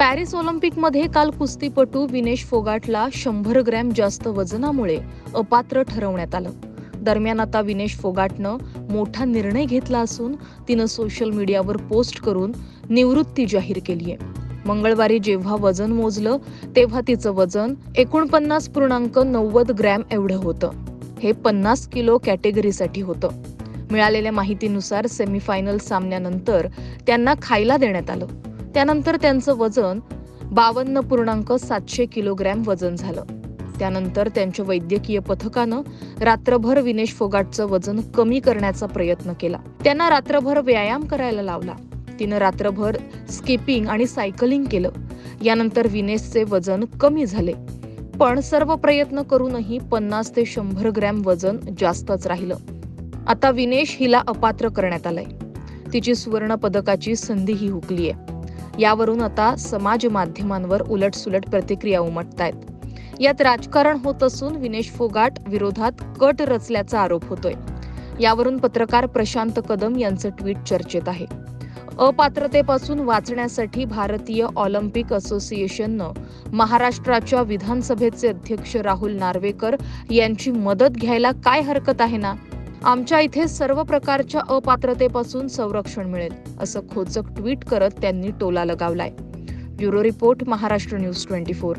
Paris ऑलिम्पिकमध्ये काल कुस्तीपटू विनेश फोगाटला शंभर ग्रॅम जास्त वजनामुळे अपात्र ठरवण्यात आलं. दरम्यान आता विनेश फोगाटनं मोठा निर्णय घेतला असून तिनं सोशल मीडियावर पोस्ट करून निवृत्ती जाहीर केली आहे. मंगळवारी जेव्हा वजन मोजलं तेव्हा तिचं वजन एकोणपन्नास पूर्णांक नव्वद ग्रॅम एवढं होतं. हे पन्नास किलो कॅटेगरीसाठी होतं. मिळालेल्या माहितीनुसार सेमीफायनल सामन्यानंतर त्यांना खायला देण्यात आलं. त्यानंतर त्यांचं वजन बावन्न पूर्णांक सातशे किलोग्रॅम वजन झालं. त्यानंतर त्यांच्या वैद्यकीय पथकानं रात्रभर विनेश फोगाटचं वजन कमी करण्याचा प्रयत्न केला. त्यांना रात्रभर व्यायाम करायला लावला. तिनं रात्रभर स्किपिंग आणि सायकलिंग केलं. यानंतर विनेशचे वजन कमी झाले. पण सर्व प्रयत्न करूनही पन्नास ते शंभर ग्रॅम वजन जास्तच राहिलं. आता विनेश हिला अपात्र करण्यात आलंय. तिची सुवर्ण पदकाची संधीही हुकलीय. यावरून आता समाज माध्यमांवर उलटसुलट प्रतिक्रिया उमटत आहेत यात राजकारण होत असून विनेश फोगाट विरोधात कट रचल्याचा आरोप होतोय. यावरून पत्रकार प्रशांत कदम यांचं ट्विट चर्चेत आहे. अपात्रतेपासून वाचण्यासाठी भारतीय ऑलिम्पिक असोसिएशननं महाराष्ट्राच्या विधानसभेचे अध्यक्ष राहुल नार्वेकर यांची मदत घ्यायला काय हरकत आहे ना? आमच्या इथे सर्व प्रकारच्या अपात्रतेपासून संरक्षण मिळेल असं खोचक ट्विट करत त्यांनी टोला लगावलाय. Bureau report Maharashtra news twenty four.